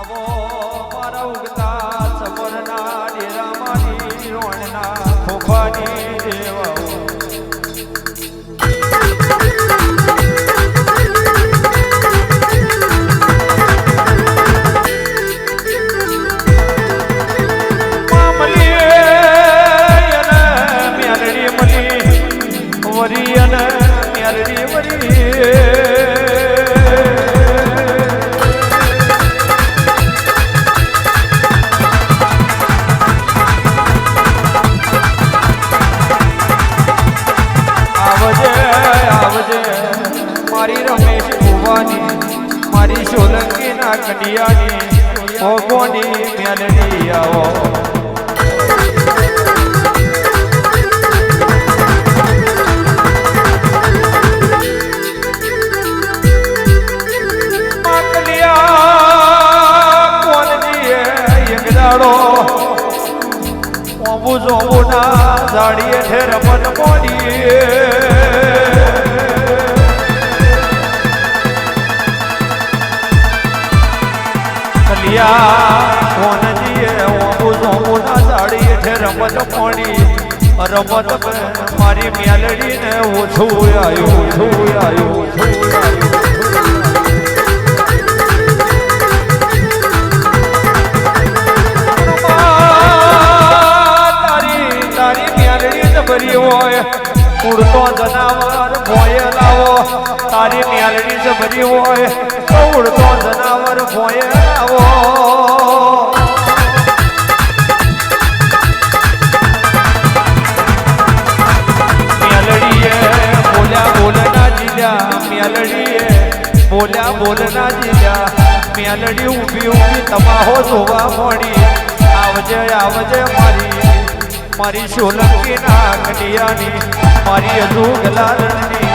આવો મારા ઉગતા સમરના ડેરામાંની રોણના ખોખાની દેવાઓ. વરી અને ઝાડીએ ઠેર મન મોડીએ કલિયા ઝાડીએ ઠેર રમત મારી મ્યાલડીને ઓછું આવ્યું ઓછું આવ્યું ઓછું આવ્યું ઉડતો જનાવર ભોય લાવો તારી મેલડી જ ભરી હોય, ઉડતો જનાવર ભોય લાવો. બોલ્યા, બોલના જીલ્યા. મેલડી ઊભી ઊભી તમાહો જોવા મળી. આવજે આવજે મારી. મારી સોલંકી ના કડિયાની મારી હજુ ગલાલની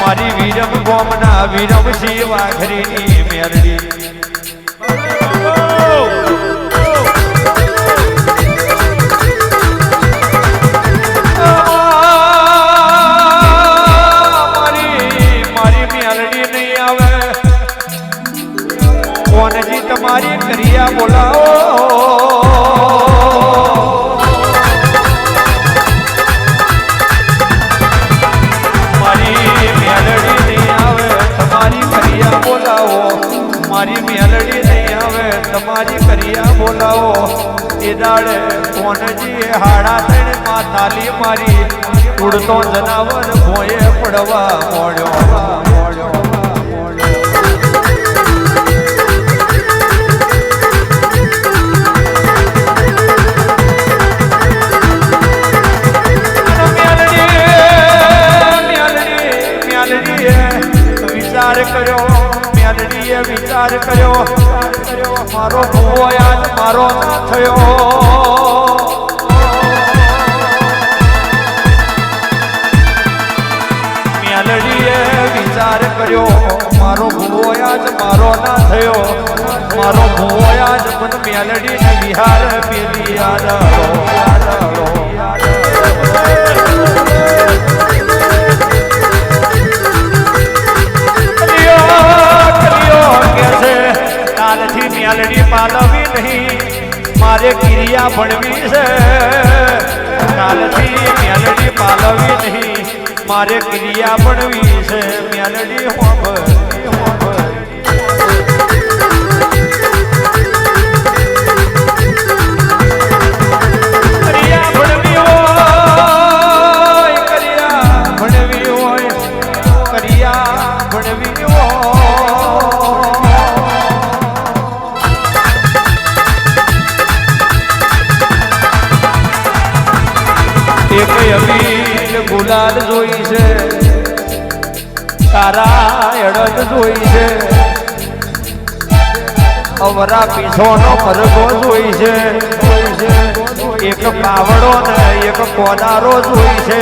મારી વીરમ ગોમના વીરમ શિવ આખરીની તમારી કરિયા બોલાવો મારી મેલડી નહીં આવે તમારી કરિયા બોલાવો એ દાડે કોનજી હાડા ત્રણમાં તાલી મારી ઉડતો જનાવર ભોયે પડવા મોડ્યો વિચાર કર્યો. મારો ભૂવો મારો થયો. મ્યાલડીએ વિચાર કર્યો. મારો ભૂવો યાદ મારો ના થયો. મારો ભૂવો યાદ મન મ્યાલડી વિહાર પેલી યાદ યાદ ક્રિયા ભણવી છે. કાલથી મેલડી પાલવી નહીં. મારે ક્રિયા ભણવી છે. મ્યાલડી અવરા પીછોનો મરઘો જોઈ છે. એક પાવડો ને એક કોદારો જોઈ છે.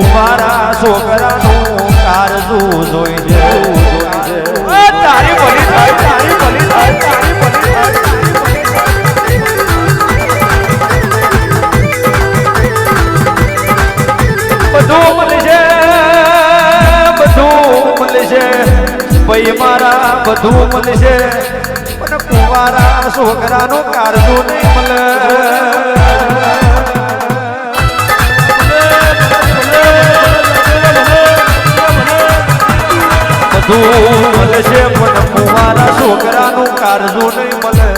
ઉમારા છોકરાનું કારજું જોઈ છે. બધું ભાઈ મારા બધું મળશે. પણ કુંવારા છોકરાનું કારજું નહીં મળે. બધું મળશે, પણ કુંવારા છોકરાનું કારજું નહીં મળે.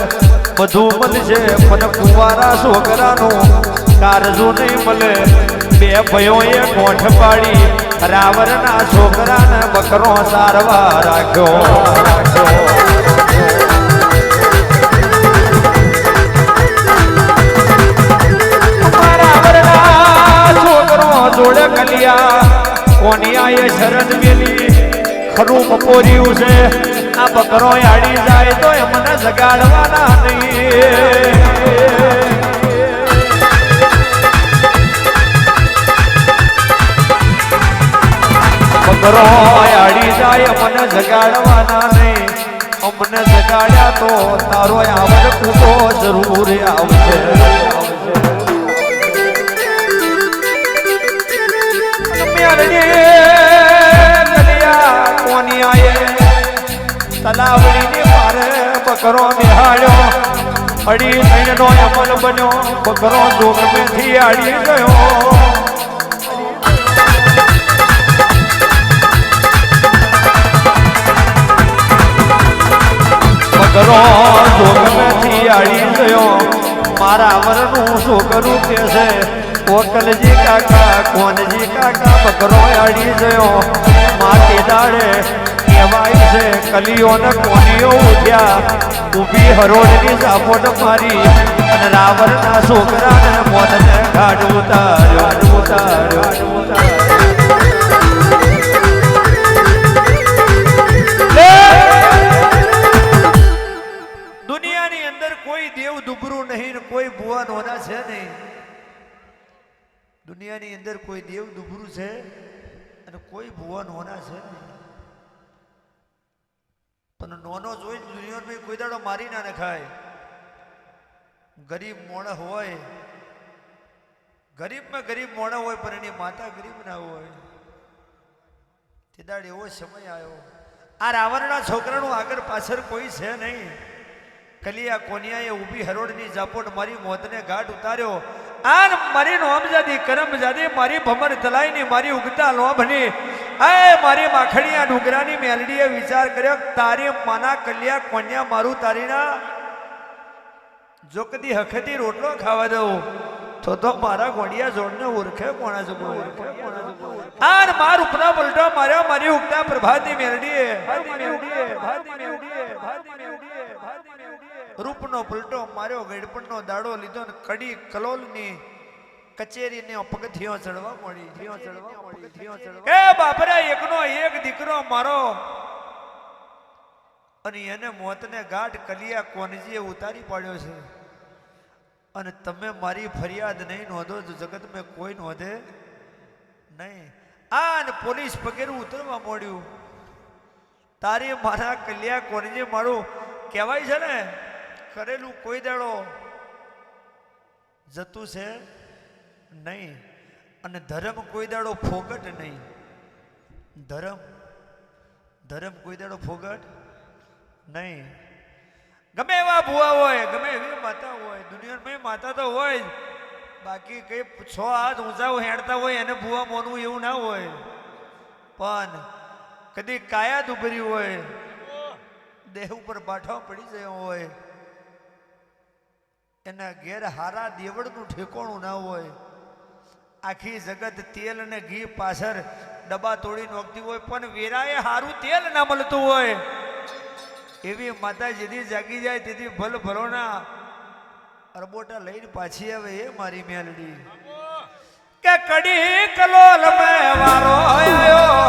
બધું મળશે, પણ કુંવારા છોકરાનું કારજું નહીં મળે. બે ભયોએ કોઠ પાડી, રાવણના છોકરાને બકરો સારવા રાખ્યો. જોડે કલિયા કોનિયાએ શરદ મેલી ખરું બપોર્યું છે. આ બકરો આડી જાય તો એમને જગાડવાના નહીં. બકરો આડી જાય, અમને જગાડવાના નહીં અમને જગાડ્યા તો તારો આવડ કૂટો જરૂર આવશે. તલાવડીની મારે બકરો નિહાળ્યો. અડી થઈને નો અમલ બન્યો, બકરો જોગમેથી આડી ગયો. બકરો જોગમેથી આડી ગયો. મારા વરનું છોકરું કે છે, કોકલજી કાકા, કોનજી કાકા બકરો આડી ગયો. માટી દાડે કહેવાય છે કલીઓ ને કોનીઓ ઉઠ્યા. ઊભી હરોળની સાપોટ મારી અને રાવણના છોકરાને મોતને ઘાટ ઉતાર્યો ઉતાર્યો ઉતાર્યો. દુનિયાની અંદર કોઈ દેવ દુબરું છે અને કોઈ ભુવા નોના છે? પણ નોનો જોઈ દુનિયામાં કોઈ દાડો મારી ના નખાય. ગરીબ મોણ હોય, ગરીબમાં ગરીબ મોણ હોય, પણ એની માતા ગરીબ ના હોય. તે દાડ એવો સમય આવ્યો. આ રાવણના છોકરાનું આગળ પાછળ કોઈ છે નહીં. કલિયા કોનિયાએ ઊભી હરોળની ઝાપોટ મારી મોતને ગાઢ ઉતાર્યો. આન મારી નોમજાદી, કરમજાદી, મારી ભમર તલાઈની મારી ઉગતા લોભની. એ મારી માખણીયા ડુંગરાની મેલડીએ વિચાર કર્યો, તારી માના કલ્યા કોન્યા મારું તારીના? જો કદી હખતી રોટલો ખાવા દઉં, તો તો મારા ગોડિયા જોડને ઓળખે કોણા જબો ઓળખે આર માર ઉપના પલટો માર્યો મારી ઉગતા પ્રભાતી મેલડીએ ભાતી મેલડીએ ભાતી મેલડીએ ભાતી મેલડીએ ભાતી મેલડીએ. રૂપનો પલટો માર્યો ગડપણનો દાડો લીધો ને કડી કલોલની કચેરીને પગથિયો ચડવા મળી થિયો ચડવા મળી થિયો ચડવા એ બાપરે એકનો એક દીકરો મારો. અને એને મોતને ગાઢ કલિયા કોનજીએ ઉતારી પાડ્યો છે. અને તમે મારી ફરિયાદ નહીં નોંધો તો જગત મેં કોઈ નોંધે નહીં. આ અને પોલીસ પગેરું ઉતરવા મળ્યું તારી મારા કલ્યા કોનજી મારું કહેવાય છે ને કરેલું કોઈ દાડો જતું છે? નહીં. અને ધર્મ કોઈ દાડો ફોગટ નહીં. ધર્મ? ધર્મ કોઈ દાડો ફોગટ નહીં. ગમે એવા ભુવા હોય ગમે એવી માતા હોય દુનિયામાં માતા તો હોય જ. બાકી કઈ છ હાથ ઊંચા હેડતા હોય એને ભુવા મોનવું એવું ના હોય. પણ કદી કાયા દુભરી હોય દેહ ઉપર બાઠો પડી ગયો હોય એના ઘેર હારા દેવડનું ઠેકોણું ના હોય. આખી જગત તેલ અને ઘી પાછળ ડબ્બા તોડી નોખતી હોય, પણ વેરાએ હારું તેલ ના મળતું હોય. એવી માતા જેથી જાગી જાય તેથી ભલ ભરોના અરબોટા લઈને પાછી આવે એ મારી મેલડી. કે કડી કલોલ મે વારો આવ્યો,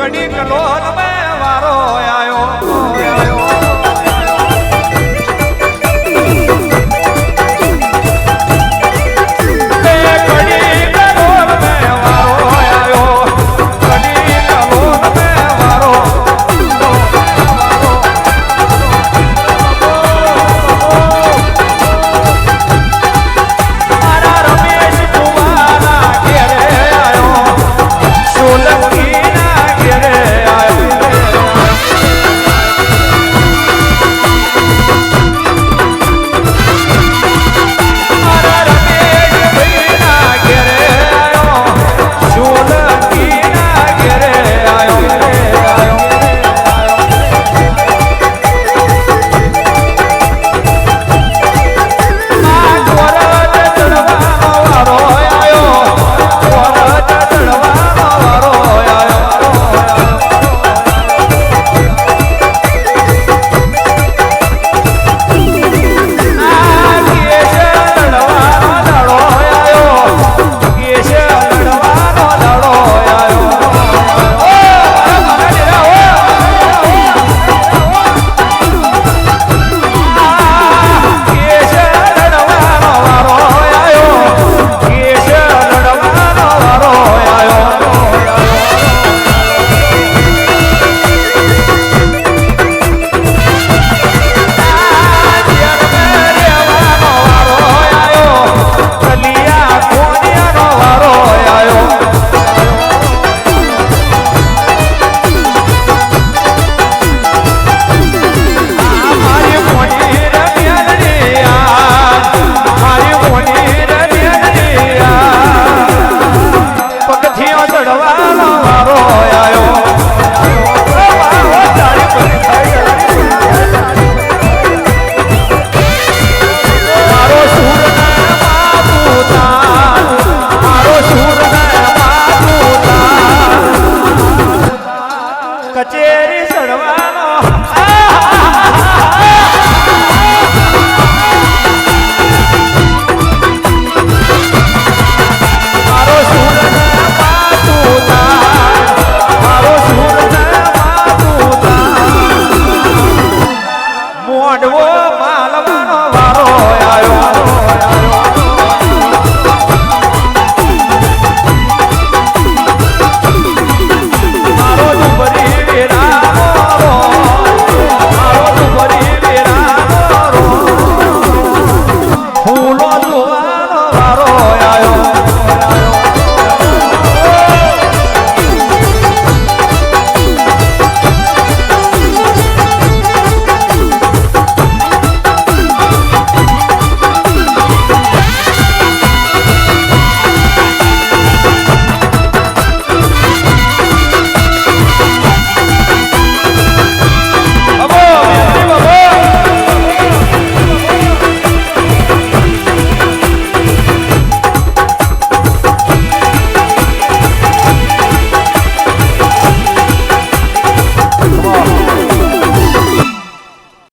કડી કલોલ મે વારો આયો